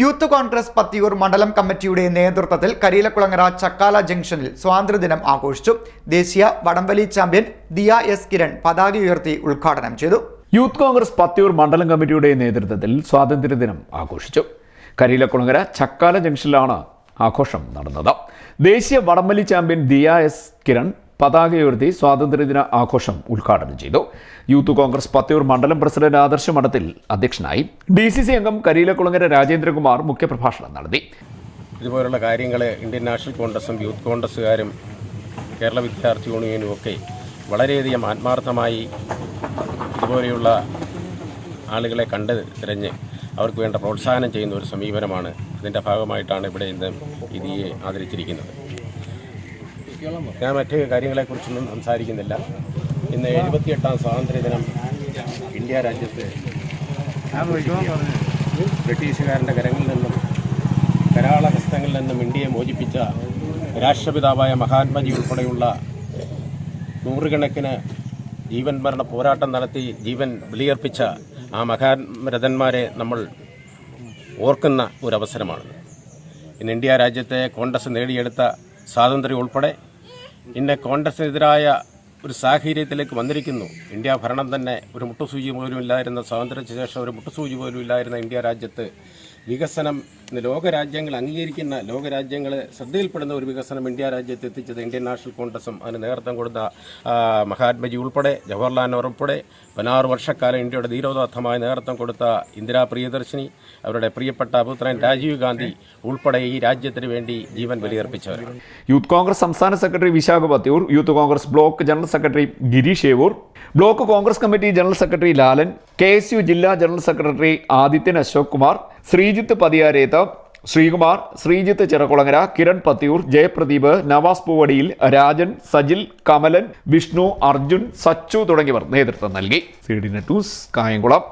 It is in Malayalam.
യൂത്ത് കോൺഗ്രസ് പത്തിയൂർ മണ്ഡലം കമ്മിറ്റിയുടെ നേതൃത്വത്തിൽ കരിയിലക്കുളങ്ങര ചക്കാല ജംഗ്ഷനിൽ സ്വാതന്ത്ര്യദിനം ആഘോഷിച്ചു. ദേശീയ വടംവലി ചാമ്പ്യൻ ദിയ എസ് കിരൺ പതാക ഉയർത്തി ഉദ്ഘാടനം ചെയ്തു. യൂത്ത് കോൺഗ്രസ് പത്തിയൂർ മണ്ഡലം കമ്മിറ്റിയുടെ നേതൃത്വത്തിൽ സ്വാതന്ത്ര്യദിനം ആഘോഷിച്ചു. കരിയിലക്കുളങ്ങര ചക്കാല ജംഗ്ഷനിലാണ് ആഘോഷം നടന്നത്. ദേശീയ വടംവലി ചാമ്പ്യൻ ദിയ എസ് കിരൺ പതാക ഉയർത്തി സ്വാതന്ത്ര്യദിന ആഘോഷം ഉദ്ഘാടനം ചെയ്തു. യൂത്ത് കോൺഗ്രസ് പത്തിയൂർ മണ്ഡലം പ്രസിഡന്റ് ആദർശ മഠത്തിൽ അധ്യക്ഷനായി ഡി സി സി അംഗം കരീലക്കുളങ്ങര രാജേന്ദ്രകുമാർ മുഖ്യപ്രഭാഷണം നടത്തി. ഇതുപോലുള്ള കാര്യങ്ങളെ ഇന്ത്യൻ നാഷണൽ കോൺഗ്രസും യൂത്ത് കോൺഗ്രസ്സുകാരും കേരള വിദ്യാർത്ഥി യൂണിയനും ഒക്കെ വളരെയധികം ആത്മാർത്ഥമായി ഇതുപോലെയുള്ള ആളുകളെ കണ്ട് തിരഞ്ഞ് അവർക്ക് വേണ്ട പ്രോത്സാഹനം ചെയ്യുന്ന ഒരു സമീപനമാണ്. ഇതിന്റെ ഭാഗമായിട്ടാണ് ഇവിടെ ഇന്ന് ഇതിയെ ആദരിച്ചിരിക്കുന്നത്. ഞാൻ മറ്റ് കാര്യങ്ങളെക്കുറിച്ചൊന്നും സംസാരിക്കുന്നില്ല. ഇന്ന് എഴുപത്തിയെട്ടാം സ്വാതന്ത്ര്യദിനം ഇന്ത്യ രാജ്യത്ത് ബ്രിട്ടീഷുകാരന്റെ കരങ്ങളിൽ നിന്നും കരാള ഹസ്തങ്ങളിൽ നിന്നും ഇന്ത്യയെ മോചിപ്പിച്ച രാഷ്ട്രപിതാവായ മഹാത്മജി ഉൾപ്പെടെയുള്ള നൂറുകണക്കിന് ജീവൻ മരണ പോരാട്ടം നടത്തി ജീവൻ ബലിയർപ്പിച്ച ആ മഹാരഥന്മാരെ നമ്മൾ ഓർക്കുന്ന ഒരവസരമാണ് ഇന്ന് ഇന്ത്യ രാജ്യത്തെ കോൺഗ്രസ് നേടിയെടുത്ത സ്വാതന്ത്ര്യം ഉൾപ്പെടെ ഇന്ന് കോൺഗ്രസിനെതിരായ ഒരു സാഹചര്യത്തിലേക്ക് വന്നിരിക്കുന്നു. ഇന്ത്യ ഭരണം തന്നെ ഒരു മുട്ടുസൂചി പോലും ഇല്ലായിരുന്ന സ്വാതന്ത്ര്യത്തിന് ശേഷം ഒരു മുട്ടുസൂചി പോലും ഇല്ലായിരുന്ന ഇന്ത്യ രാജ്യത്ത് വികസനം ലോകരാജ്യങ്ങൾ അംഗീകരിക്കുന്ന ലോകരാജ്യങ്ങൾ ശ്രദ്ധയിൽപ്പെടുന്ന ഒരു വികസനം ഇന്ത്യ രാജ്യത്ത് എത്തിച്ചത് ഇന്ത്യൻ നാഷണൽ കോൺഗ്രസും. അതിന് നേതൃത്വം കൊടുത്ത മഹാത്മജി ഉൾപ്പെടെ ജവഹർലാൽ നെഹ്റു ഉൾപ്പെടെ പതിനാറ് വർഷക്കാലം ഇന്ത്യയുടെ ധീരോദാത്തമായ നേതൃത്വം കൊടുത്ത ഇന്ദിരാ പ്രിയദർശിനി അവരുടെ പ്രിയപ്പെട്ട പുത്രൻ രാജീവ് ഗാന്ധി ഉൾപ്പെടെ ഈ രാജ്യത്തിന് വേണ്ടി ജീവൻ ബലിയർപ്പിച്ചവർ. യൂത്ത് കോൺഗ്രസ് സംസ്ഥാന secretary Vishakhpathiyoor Youth Congress block general secretary Girish block Congress committee general secretary Lalan K S U ജില്ലാ ജനറൽ സെക്രട്ടറി ആദിത്യൻ അശോക് കുമാർ ശ്രീജിത്ത് പതിയാരേത്ത് ശ്രീകുമാർ ശ്രീജിത്ത് ചിറക്കുളങ്ങര കിരൺ പത്തിയൂർ ജയപ്രദീപ് നവാസ് പൂവടിയിൽ രാജൻ സജിൽ കമലൻ വിഷ്ണു അർജുൻ സച്ചു തുടങ്ങിയവർ നേതൃത്വം നൽകി. C D net news Kayamkulam.